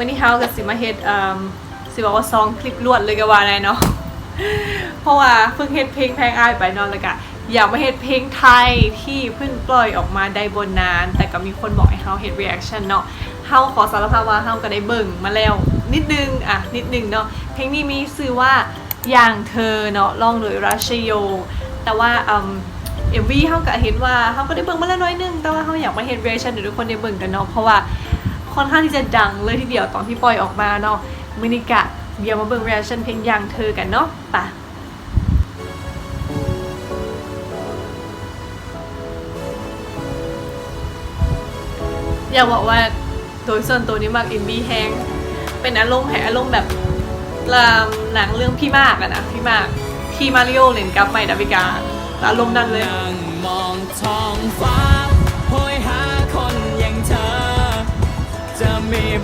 อวันนี้เฮากับสิมาเฮ็ดอ่าสิบอกว่าซองคลิปลวดเลยก็ว่าได้เนาะเพราะว่าเพิ่งเฮ็ดเพลงแพงอายไปนอนแล้วก็อยากมาเฮ็ดเพลงไทยที่เพิ่งปล่อยออกมาได้บนนาน แต่ก็มีคนบอกให้เฮาเฮ็ด reaction เนาะเฮาขอสารภาพว่าเฮาก็ได้เบิ่งมาแล้ว นิดนึงอะนิดนึงเนาะเพลงนี้มีชื่อว่าอย่างเธอเนาะร้องโดยราชโย แต่ว่าเอ็มวีเขาก็เห็นว่าเขาก็ได้เบิ่งมาแล้วน้อยนึงแต่ว่าเขาอยากมาเห็นเรีแอคชั่นเดี๋ยวทุกคนได้เบิ่งกันเนาะเพราะว่า ค่อนข้างที่จะดังเลยทีเดียวตอนที่ปล่อยออกมาเนาะมินิกะเดี๋ยวมาเบิ่งเรีแอคชั่นเพลงย่างเธอกันเนาะปะอยากบอกว่าโดยส่วนตัวนี้มากอ็มวีแฮงเป็นอารมณ์แห่อารมณ์แบบลามหนังเรื่องพี่มากอะนะพี่มากที่มาริโอเล่นกับใหม่ดาวิกาอารมณ์นั้นเลย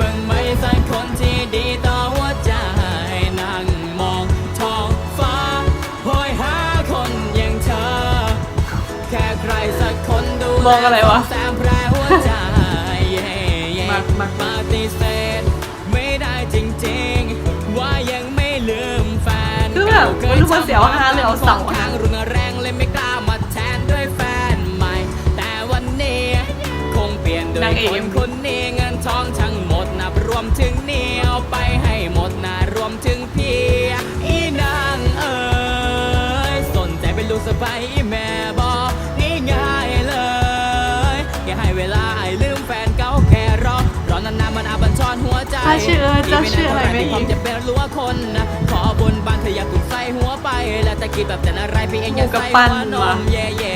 บ้างไหมสักคนที่ดีต่อหัวใจ นั่งมองท้องฟ้าโหยหาคนอย่างเธอ แค่ใครสักคนดูมองอะไรวะแซมแพรหัวใจเย่เย่มักมักปฏิเสธไม่ได้จริงๆ ว่ายังไม่ลืมแฟนคือแบบไม่รู้ว่าเสียวฮาหรือเอาเสาฮา ทางรุนแรงเลยไม่กล้ามาแทนด้วยแฟนใหม่ แต่วันนี้ คงเปลี่ยนด้วนายงเอก คนคนนี้ วมถึงเหนียวไปให้หมดนะรวมถึงพี่อีนางเอ๋ยสนใจเป็นลูกสะใภ้แม่บอกง่ายๆเลยแค่ให้เวลาให้ลืมแฟนเก่าแค่รอรอนานๆมันอาบัญชรหัวใจถ้าชื่อเอิร์ธเจ้าชื่ออะไรไม่ที่ผมจะเป็นรั้วคนนะขอบนบานเธออย่าถูกใส่หัวไป แล้วจะคิดแบบแต่อะไรพี่เองอย่าใส่หัวนมเย่เย่เย่เย่เธออย่า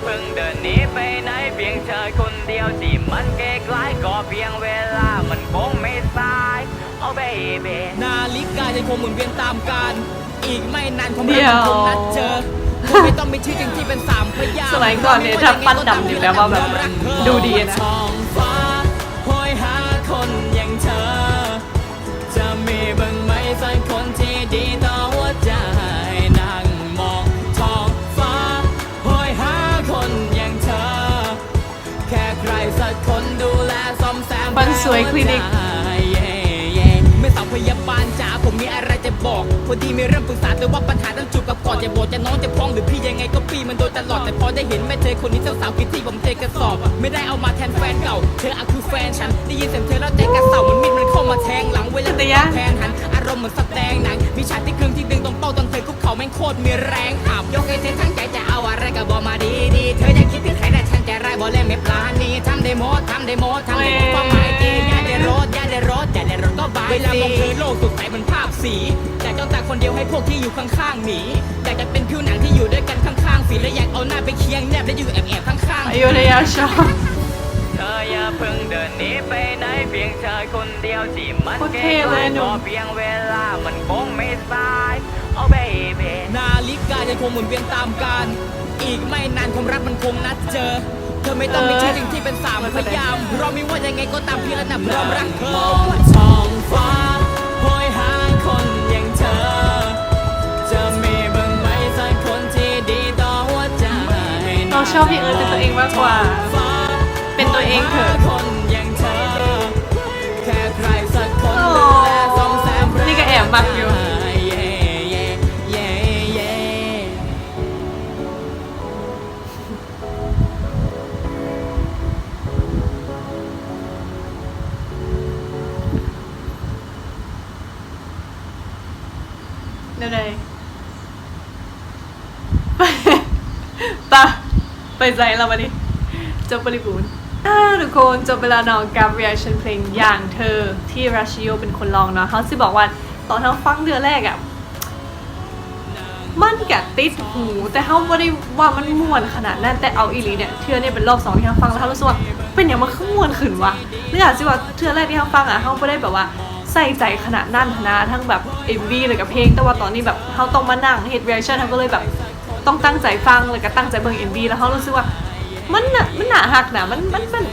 เพิ่งเดินหนีไปไหนเพียงเธอคนเดียวที่มันใกล้ๆก็เพียงเวลามันคงไม่สายโอ้เบบีนาฬิกายังคงหมุนเวียนตามกันอีกไม่นานคงเดี๋ยว คงนัดเจอคงไม่ต้องมีชื่อจริงที่เป็นสามพยางค์สมัยก่อนเนี่ยถ้าปั้นดำอยู่แล้วว่าแบบดูดีนะท้องฟ้า สวยคลินิกเย่เย่ไม่สาวพยาบาลจ๋าผมมีอะไรจะบอกพอดีมีเรื่องปรึกษาแต่ว่าปัญหาต้องจูบกับก่อนจะบอกจะน้องจะพ้องหรือพี่ยังไงก็ปีมันโดนตลอดแต่พอได้เห็นแม่เธอคนนี้เจ้าสาวๆคิดที่ผมเทกระสอบ ไม่ได้เอามาแทนแฟนเก่า เธออะคือแฟนฉันได้ยินเสียงเธอแล้วใจกระเสามันมีดมันเข้ามาแทงหลังเวลาแต่งแทนหันอารมณ์เหมือนแสดงหนังมีฉากที่ครึ่งที่ดึงตรงเป้าตอนเธอคุกเข่าแม่งโคตรมีแรงอับยกให้เธอทั้งใจจะเอาอะไรก็บอกมาดีดีเธออยาคิดถึงใครแต่ฉันจะร้บอกเล่นไม่ปลานีทำได้หมดทำได้หมดทำได้หมด รถอย่าได้รถอย่าได้รถก็บายเวลามองเธอโลกสดใสเหมือนภาพสีอยากจ้องตาคนเดียวให้พวกที่อยู่ข้างๆหนีอยากจะเป็นผิวหนังที่อยู่ด้วยกันข้างๆฝีและอยากเอาหน้าไปเคียงแนบและอยู่แอบๆข้างๆ อยุธยาชอบ เธออย่าเพิ่งเดินหนีไปไหนเพียงเธอคนเดียวที่มันโคตรเท่เลยหนุ่มเพียงเวลามันคงไม่สายโอ้เบบีนาฬิกายังคงหมุนเวียนตามกันอีกไม่นานความรักมันคงนัดเจอเธอไม่ต้องมีชื่อจริงที่เป็นสามพยายามเราไม่ว่ายังไงก็ตามเพียงระดับพร้อมรักเธอท้องฟ้าโหยหาคนอย่างเธอ จะมีบ้างไหมสักคนที่ดีต่อหัวใจเราชอบพี่เอิร์ธเป็นตัวเองมากกว่า เป็นตัวเองเถอะ เดี๋ยวใดไปไปไปใจเราวันนี้จบบริบูรณ์อ่าทุกคนจบเวลาน้องกับ reaction เพลงอย่างเธอที่ราชิโอเป็นคนร้องเนาะเขาสิบอกว่าตอนเขาฟังเดือนแรกอะมันกะติดหู แต่เขาไม่ได้ว่ามันม่วนขนาดนั้นแต่เอาอีลีเนี่ยเทือเนี่ยเป็นรอบสองที่เขาฟังแล้วเขารู้สึกว่าเป็นอย่างมันขึ้นม่วนขึ้นวะเนื่องจากที่ว่าเทือแรกที่เขาฟังอะเขาไม่ได้แบบว่า ใส่ใจขนาดนั้นนะทั้งแบบ MV เลยกับเพลง แต่ว่าตอนนี้แบบเขาต้องมานั่งเฮด reaction เขาก็เลยแบบต้องตั้งใจฟังเลยก็ตั้งใจเบิ่ง MV แล้วเขารู้สึกว่ามันน่ะมันหนาหักนะมันมันมัน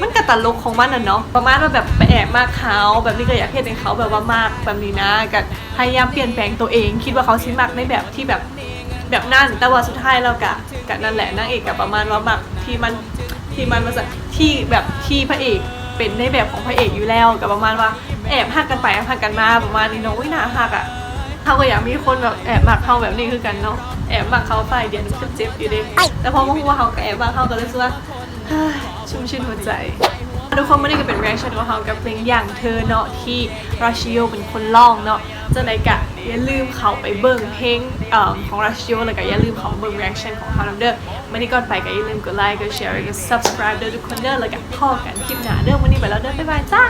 มันกระตลกของมันน่ะเนาะประมาณว่าแบบไปแอบมากเขาแบบนี้ก็อยากเห็นในเขาแบบว่ามากแบบนี้นะก็พยายามเปลี่ยนแปลงตัวเอง คิดว่าเขาชิมักในแบบที่แบบแบบนั่นแต่ว่าสุดท้ายเรากะกะนั่นแหละนางเอกกับประมาณว่ามักที่มันที่มันมาจากที่แบบที่พระเอกเป็นในแบบของพระเอกอยู่แล้วกับประมาณว่า แอบหักกันไปแอบหักกันมาประมาณนี้เนาะอุ้ยน่าหักอะเขาก็อยากมีคนแบบแอบมักเขาแบบนี้คือกันเนาะแอบมักเขาฝ่ายเดียวมันก็เจ็บอยู่ดิแต่พอมาพูดว่าเขาก็แอบมักเขาก็เลยรู้สึกว่าเฮ้ยชุ่มชื่นหัวใจทุกคนไม่ได้ก็เป็น reaction ของเขากับเพลงอย่างเธอเนาะที่ราชิโอเป็นคนร้องเนาะจะไหนกะอย่าลืมเขาไปเบิ่งเพลงเอ่อของราชิโอแล้วก็อย่าลืมเขาเบิ่ง reaction ของเขาเด้อวันนี้ก่อนไปก็อย่าลืมกดไลค์กดแชร์กด subscribe เด้อทุกคนเด้อแล้วก็พอกันคลิปหน้าเด้อวันนี้ไปแล้วเด้อบ๊ายบายจ้า